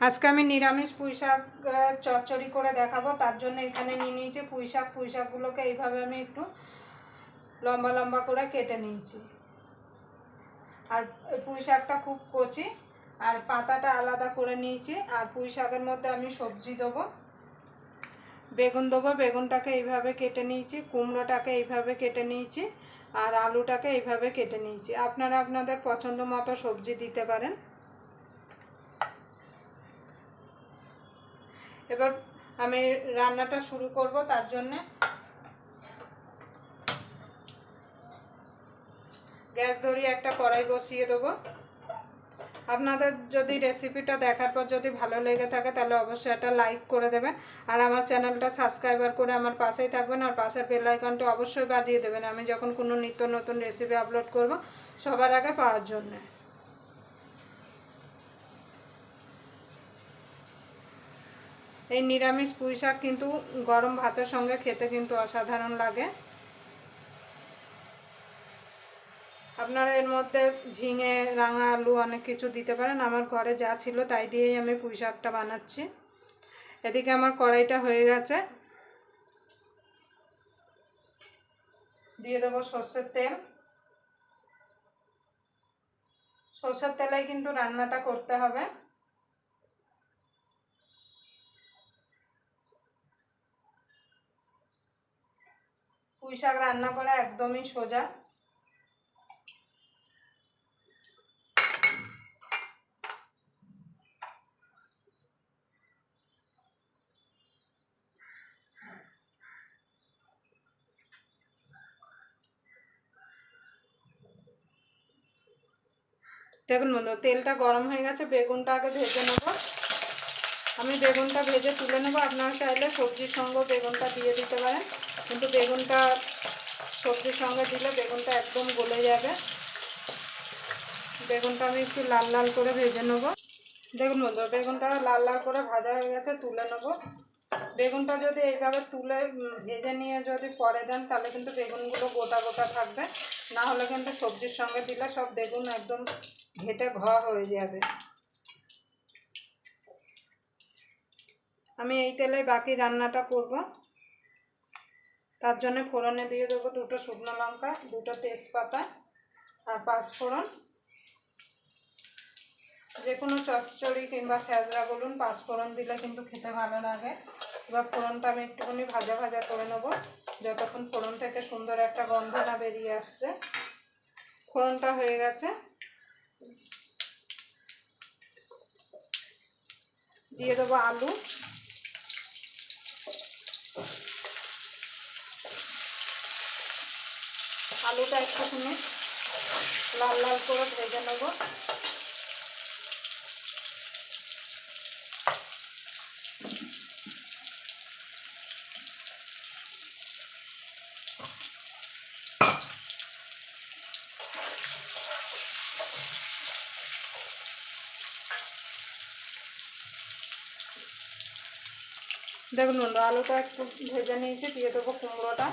আজকে আমি নিরামিষ পুঁই শাক চচ্চড়ি করে দেখাবো। তার জন্য এখানে নিয়ে নিয়েছি পুঁই শাক পুঁই শাকগুলোকে এইভাবে আমি একটু লম্বা লম্বা করে কেটে নিয়েছি। আর পুঁই শাকটা খুব কচি। আর পাতাটা আলাদা করে নিয়েছি। আর পুঁই শাকের মধ্যে আমি সবজি দেবো। বেগুন দেবো। বেগুনটাকে এইভাবে কেটে নিয়েছি। কুমড়োটাকে এইভাবে কেটে নিয়েছি। আর আলুটাকে এইভাবে কেটে নিয়েছি। আপনারা আপনাদের পছন্দ মতো সবজি দিতে পারেন। এবার আমি রান্নাটা শুরু করব তার জন্যে। গ্যাস ধরিয়ে একটা কড়াই বসিয়ে দেবো। আপনাদের যদি রেসিপিটা দেখার পর যদি ভালো লেগে থাকে, তাহলে অবশ্যই একটা লাইক করে দেবেন। আর আমার চ্যানেলটা সাবস্ক্রাইবার করে আমার পাশেই থাকবেন আর পাশের বেল আইকনটা অবশ্যই বাজিয়ে দেবেন। আমি যখন কোনো নিত্য নতুন রেসিপি আপলোড করব, সবার আগে পাওয়ার জন্যে। এই নিরামিষ পুঁই শাক কিন্তু গরম ভাতের সঙ্গে খেতে কিন্তু অসাধারণ লাগে। আপনারা এর মধ্যে ঝিঙে, রাঙা আলু অনেক কিছু দিতে পারেন। আমার ঘরে যা ছিল তাই দিয়েই আমি পুঁই শাকটা বানাচ্ছি। এদিকে আমার কড়াইটা হয়ে গেছে। দিয়ে দেবো সর্ষের তেল। সর্ষের তেলেই কিন্তু রান্নাটা করতে হবে। পুঁই শাক রান্না করা একদমই সোজা। দেখুন বন্ধু, তেলটা গরম হয়ে গেছে, বেগুনটা আগে ভেজে নেব। আমি বেগুনটা ভেজে তুলে নেব। আপনারা চাইলে সবজির সঙ্গে বেগুনটা দিয়ে দিতে পারেন। কিন্তু বেগুনটা সবজির সঙ্গে দিলে বেগুনটা একদম গলে যাবে। বেগুনটা আমি একটু লাল লাল করে ভেজে নেব। দেখুন বন্ধু, বেগুনটা লাল লাল করে ভাজা হয়ে গেছে, তুলে নেব। বেগুনটা যদি এইভাবে তুলে ভেজে নিয়ে যদি পরে দেন, তাহলে কিন্তু বেগুনগুলো গোটা গোটা থাকবে। না হলে কিন্তু সবজির সঙ্গে দিলে সব বেগুন একদম ঘেটে ঘ হয়ে যাবে। আমি এই তেলে বাকি রান্নাটা করব। তার জন্য ফোড়নে দিয়ে দেবো দুটো শুকনো লঙ্কা, দুটো তেজপাতা আর পাঁচ ফোড়ন। যে কোনো চচ্চড়ি কিংবা স্যাঁচড়া বলুন, পাঁচ ফোড়ন দিলে কিন্তু খেতে ভালো লাগে। এবার ফোড়নটা আমি একটুখানি ভাজা ভাজা করে নেব, যতক্ষণ ফোড়ন থেকে সুন্দর একটা গন্ধ না বেরিয়ে আসছে। ফোড়নটা হয়ে গেছে। দিয়ে দেবো আলু। আলুটা একটুখানি লাল লাল করে ভেজে নেব। দেখুন আলুটা একটু ভেজে নিয়েছি, দিয়ে দেবো কুমড়োটা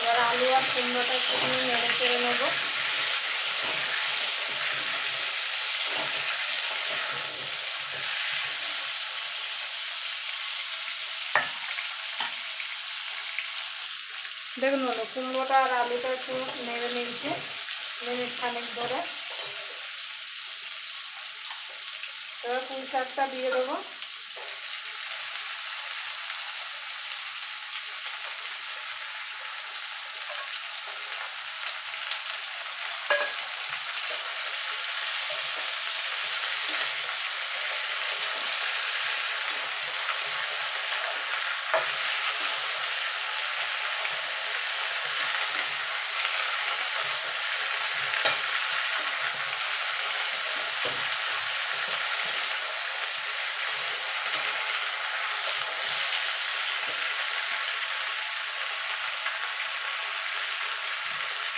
এবার আলু আর কুমড়োটা একটুখানি নেড়ে চেড়ে নেব। দেখুন বন্ধু, কুমড়োটা আর আলুটা একটু নেড়ে নিয়েছে, মিনিট খানিক ধরে। এবার পুঁই শাকটা দিয়ে দেবো।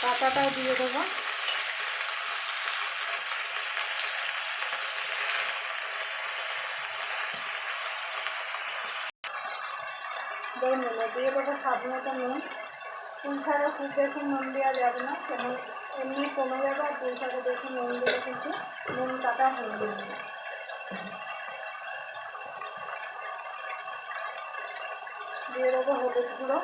পাতাটাও দিয়ে দেবো। নুন দিয়ে দেবো স্বাদ মতো নুন। পুঁই শাকে খুব বেশি নুন দেওয়া যাবে না কেন এমনি কমে যাবে আর পুঁই শাকে বেশি নুন দিলে কিন্তু নুন কাটা হয়ে যাবে। দিয়ে দেবো হলুদ গুঁড়ো।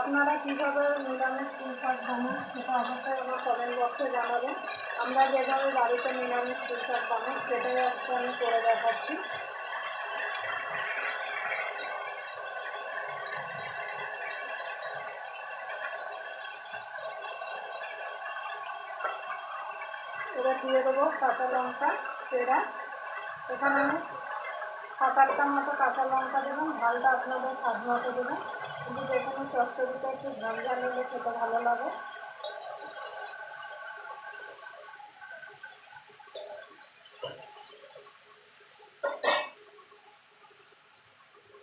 আপনারা কীভাবে নিরামিষ পুঁই শাক বানান সেটা অবশ্যই আমার কমেন্ট বক্সে জানাবেন। আমরা যেভাবে বাড়িতে নিরামিষ পুঁই শাক বানাই সেটাই আজকে আমি করে দেখাচ্ছি। এবার দিয়ে দেবো কাঁচা লঙ্কা, পেড়া। এখানে আমি সাত আটটার মতো কাঁচা লঙ্কা দেবেন ঝালটা আপনাদের স্বাদ মতো দেবেন কিন্তু যে কোনো চচ্চড়িতে একটু ঝাল ঝাল খেতে ভালো লাগে।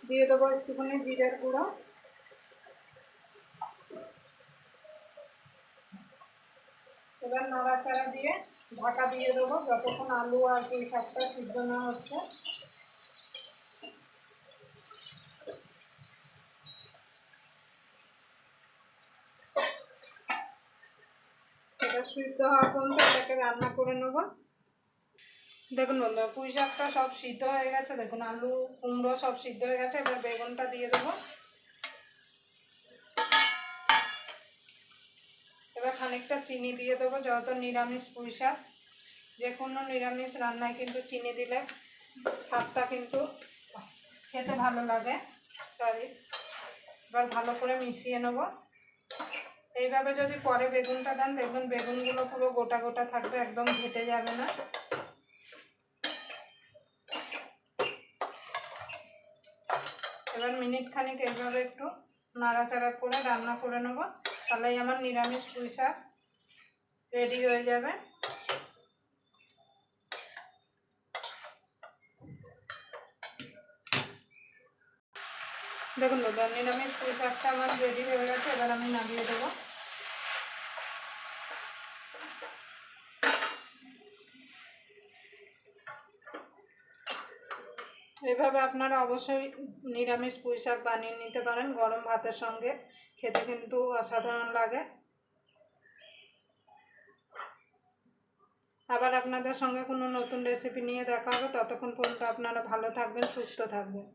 দিয়ে দেবো একটুখানি জিরের গুঁড়ো। এবার নাড়াচাড়া দিয়ে ঢাকা দিয়ে দেবো, যতক্ষণ আলু আর পুঁই শাকটা সিদ্ধ না হচ্ছে। এটা সিদ্ধ হওয়া পর্যন্ত এটাকে রান্না করে নেব। দেখুন বন্ধু পুঁই শাকটা সব সিদ্ধ হয়ে গেছে। দেখুন, আলু, কুমড়ো সব সিদ্ধ হয়ে গেছে। এবার বেগুনটা দিয়ে দেবো। এবার খানিকটা চিনি দিয়ে দেবো, যত নিরামিষ পুঁই শাক। যে কোনো নিরামিষ রান্নায় কিন্তু চিনি দিলে স্বাদটা কিন্তু খেতে ভালো লাগে। সরি এবার ভালো করে মিশিয়ে নেব। এইভাবে যদি পরে বেগুনটা দেন দেখবেন বেগুনগুলো পুরো গোটা গোটা থাকবে, একদম ঘেটে যাবে না। এবার মিনিট খানিক এইভাবে একটু নাড়াচাড়া করে রান্না করে নেব। তাহলেই আমার নিরামিষ পুঁই শাক রেডি হয়ে যাবে। দেখুন দাদা, নিরামিষ পুঁই শাকটা আমার রেডি হয়ে গেছে, এবার আমি নামিয়ে দেবো। এভাবে আপনারা অবশ্যই নিরামিষ পুঁই শাক বানিয়ে নিতে পারেন, গরম ভাতের সঙ্গে। খেতে কিন্তু অসাধারণ লাগে। আবার আপনাদের সঙ্গে কোনো নতুন রেসিপি নিয়ে দেখা হবে। ততক্ষণ পর্যন্ত আপনারা ভালো থাকবেন, সুস্থ থাকবেন।